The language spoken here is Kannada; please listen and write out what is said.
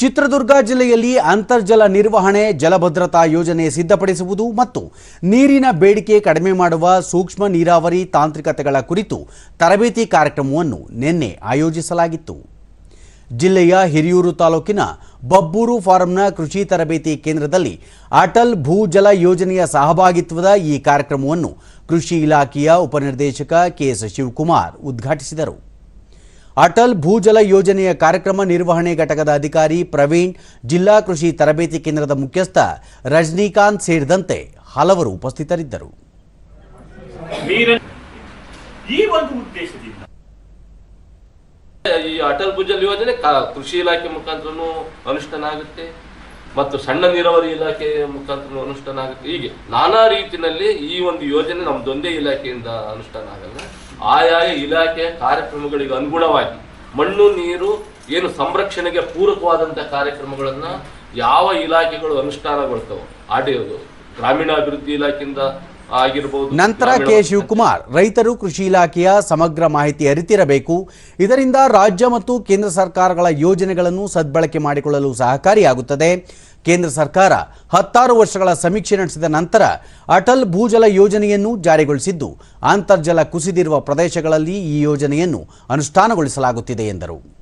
ಚಿತ್ರದುರ್ಗ ಜಿಲ್ಲೆಯಲ್ಲಿ ಅಂತರ್ಜಲ ನಿರ್ವಹಣೆ, ಜಲಭದ್ರತಾ ಯೋಜನೆ ಸಿದ್ಧಪಡಿಸುವುದು ಮತ್ತು ನೀರಿನ ಬೇಡಿಕೆ ಕಡಿಮೆ ಮಾಡುವ ಸೂಕ್ಷ್ಮ ನೀರಾವರಿ ತಾಂತ್ರಿಕತೆಗಳ ಕುರಿತು ತರಬೇತಿ ಕಾರ್ಯಕ್ರಮವನ್ನು ನಿನ್ನೆ ಆಯೋಜಿಸಲಾಗಿತ್ತು. ಜಿಲ್ಲೆಯ ಹಿರಿಯೂರು ತಾಲೂಕಿನ ಬಬ್ಬೂರು ಫಾರಂನ ಕೃಷಿ ತರಬೇತಿ ಕೇಂದ್ರದಲ್ಲಿ ಅಟಲ್ ಭೂಜಲ ಯೋಜನೆಯ ಸಹಭಾಗಿತ್ವದ ಈ ಕಾರ್ಯಕ್ರಮವನ್ನು ಕೃಷಿ ಇಲಾಖೆಯ ಉಪನಿರ್ದೇಶಕ ಕೆಎಸ್ ಶಿವಕುಮಾರ್ ಉದ್ಘಾಟಿಸಿದರು. ಅಟಲ್ ಭೂಜಲ ಯೋಜನೆಯ ಕಾರ್ಯಕ್ರಮ ನಿರ್ವಹಣೆ ಘಟಕದ ಅಧಿಕಾರಿ ಪ್ರವೀಣ್ ಜಿಲ್ಲಾ ಕೃಷಿ ತರಬೇತಿ ಕೇಂದ್ರದ ಮುಖ್ಯಸ್ಥ ರಜನಿಕಾಂತ್ ಸೇರಿದಂತೆ ಹಲವರು ಉಪಸ್ಥಿತರಿದ್ದರು. ಈ ಒಂದು ಉದ್ದೇಶದಿಂದ ಈ ಅಟಲ್ ಭೂಜಲ್ ಯೋಜನೆ ಕೃಷಿ ಇಲಾಖೆ ಮುಖಾಂತರನು ಅನುಷ್ಠಾನ ಆಗುತ್ತೆ. ಮತ್ತು ಸಣ್ಣ ನೀರಾವರಿ ಇಲಾಖೆಯ ಮುಖಾಂತರ ಅನುಷ್ಠಾನ ಆಗುತ್ತೆ. ಹೀಗೆ ನಾನಾ ರೀತಿಯಲ್ಲಿ ಈ ಒಂದು ಯೋಜನೆ ನಮ್ದೊಂದೇ ಇಲಾಖೆಯಿಂದ ಅನುಷ್ಠಾನ ಆಗಲ್ಲ. ಆಯಾಯ ಇಲಾಖೆಯ ಕಾರ್ಯಕ್ರಮಗಳಿಗೆ ಅನುಗುಣವಾಗಿ ಮಣ್ಣು, ನೀರು, ಏನು ಸಂರಕ್ಷಣೆಗೆ ಪೂರಕವಾದಂಥ ಕಾರ್ಯಕ್ರಮಗಳನ್ನು ಯಾವ ಇಲಾಖೆಗಳು ಅನುಷ್ಠಾನಗೊಳ್ತವೆ ಆಡಿಯೋದು ಗ್ರಾಮೀಣಾಭಿವೃದ್ಧಿ ಇಲಾಖೆಯಿಂದ ನಂತರ ಕೆ ಶಿವಕುಮಾರ್ ರೈತರು ಕೃಷಿ ಇಲಾಖೆಯ ಸಮಗ್ರ ಮಾಹಿತಿ ಅರಿತಿರಬೇಕು. ಇದರಿಂದ ರಾಜ್ಯ ಮತ್ತು ಕೇಂದ್ರ ಸರ್ಕಾರಗಳ ಯೋಜನೆಗಳನ್ನು ಸದ್ಬಳಕೆ ಮಾಡಿಕೊಳ್ಳಲು ಸಹಕಾರಿಯಾಗುತ್ತದೆ. ಕೇಂದ್ರ ಸರ್ಕಾರ ಹತ್ತಾರು ವರ್ಷಗಳ ಸಮೀಕ್ಷೆ ನಡೆಸಿದ ನಂತರ ಅಟಲ್ ಭೂಜಲ ಯೋಜನೆಯನ್ನು ಜಾರಿಗೊಳಿಸಿದ್ದು ಅಂತರ್ಜಲ ಕುಸಿದಿರುವ ಪ್ರದೇಶಗಳಲ್ಲಿ ಈ ಯೋಜನೆಯನ್ನು ಅನುಷ್ಠಾನಗೊಳಿಸಲಾಗುತ್ತಿದೆ ಎಂದರು.